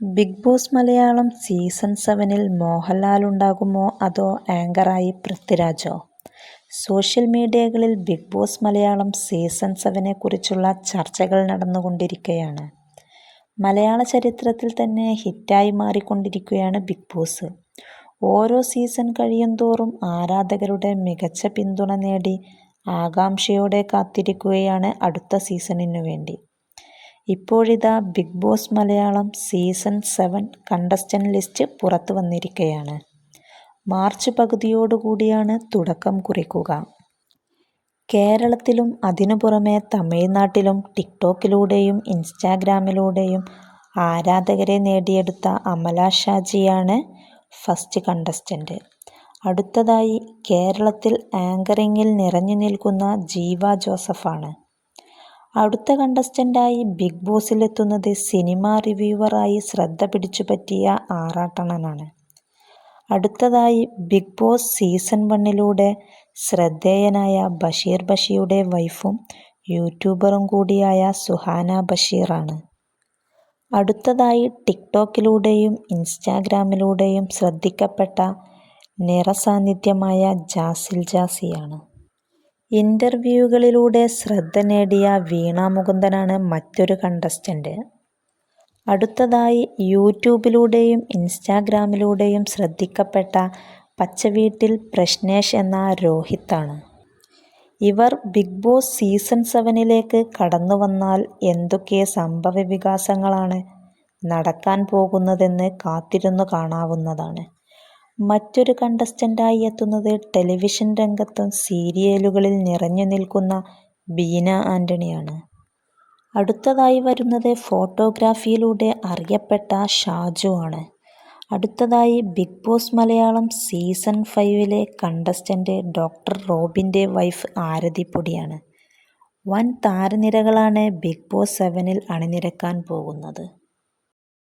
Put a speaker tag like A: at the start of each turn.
A: Big boss Malayalam season സെവനിൽ മോഹൻലാൽ ഉണ്ടാകുമോ അതോ ആങ്കറായി പൃഥ്വിരാജോ? സോഷ്യൽ മീഡിയകളിൽ ബിഗ് ബോസ് മലയാളം സീസൺ സെവനെ കുറിച്ചുള്ള ചർച്ചകൾ നടന്നുകൊണ്ടിരിക്കുകയാണ് മലയാള ചരിത്രത്തിൽ തന്നെ ഹിറ്റായി മാറിക്കൊണ്ടിരിക്കുകയാണ് ബിഗ് ബോസ്. ഓരോ സീസൺ കഴിയും തോറും ആരാധകരുടെ മികച്ച പിന്തുണ നേടി ആകാംക്ഷയോടെ കാത്തിരിക്കുകയാണ് അടുത്ത സീസണിനു വേണ്ടി ഇപ്പോഴിതാ big boss Malayalam season seven contestant list പുറത്തു വന്നിരിക്കുകയാണ് മാർച്ച് പകുതിയോടുകൂടിയാണ് തുടക്കം കുറിക്കുക. കേരളത്തിലും അതിനു പുറമെ തമിഴ്നാട്ടിലും ടിക്ടോക്കിലൂടെയും ഇൻസ്റ്റാഗ്രാമിലൂടെയും ആരാധകരെ നേടിയെടുത്ത അമല ഷാജിയാണ് ഫസ്റ്റ് കണ്ടസ്റ്റന്റ് അടുത്തതായി കേരളത്തിൽ ആങ്കറിങ്ങിൽ നിറഞ്ഞു നിൽക്കുന്ന ജീവ ജോസഫാണ്. അടുത്ത കണ്ടസ്റ്റന്റായി ബിഗ് ബോസിലെത്തുന്നത് സിനിമാ റിവ്യൂവറായി ശ്രദ്ധ പിടിച്ചു പറ്റിയ ആറാട്ടണനാണ് അടുത്തതായി ബിഗ് ബോസ് സീസൺ വണ്ണിലൂടെ ശ്രദ്ധേയനായ ബഷീർ ബഷിയുടെ വൈഫും യൂട്യൂബറും കൂടിയായ സുഹാന ബഷീറാണ്. അടുത്തതായി ടിക്ടോക്കിലൂടെയും ഇൻസ്റ്റാഗ്രാമിലൂടെയും ശ്രദ്ധിക്കപ്പെട്ട നിറസാന്നിധ്യമായ ജാസിൽ ജാസിയാണ്. ഇന്റർവ്യൂകളിലൂടെ ശ്രദ്ധ നേടിയ വീണ മുകുന്ദനാണ് മറ്റൊരു കണ്ടസ്റ്റന്റ് അടുത്തതായി യൂട്യൂബിലൂടെയും ഇൻസ്റ്റാഗ്രാമിലൂടെയും ശ്രദ്ധിക്കപ്പെട്ട പച്ചവീട്ടിൽ പ്രശ്നേഷ് എന്ന രോഹിത്താണ്. ഇവർ ബിഗ് ബോസ് സീസൺ സെവനിലേക്ക് കടന്നു വന്നാൽ എന്തൊക്കെ സംഭവ വികാസങ്ങളാണ് നടക്കാൻ പോകുന്നതെന്ന് കാത്തിരുന്നു കാണാവുന്നതാണ്. മറ്റൊരു കണ്ടസ്റ്റന്റായി എത്തുന്നത് ടെലിവിഷൻ രംഗത്തും സീരിയലുകളിൽ നിറഞ്ഞു നിൽക്കുന്ന ബീന ആന്റണിയാണ്. അടുത്തതായി വരുന്നത് ഫോട്ടോഗ്രാഫിയിലൂടെ അറിയപ്പെട്ട ഷാജു ആണ്. അടുത്തതായി ബിഗ് ബോസ് മലയാളം സീസൺ ഫൈവിലെ കണ്ടസ്റ്റന്റ് ഡോക്ടർ റോബിന്റെ വൈഫ് ആരതിപ്പൊടിയാണ്. വൻ താരനിരകളാണ് ബിഗ് ബോസ് സെവനിൽ അണിനിരക്കാൻ പോകുന്നത്.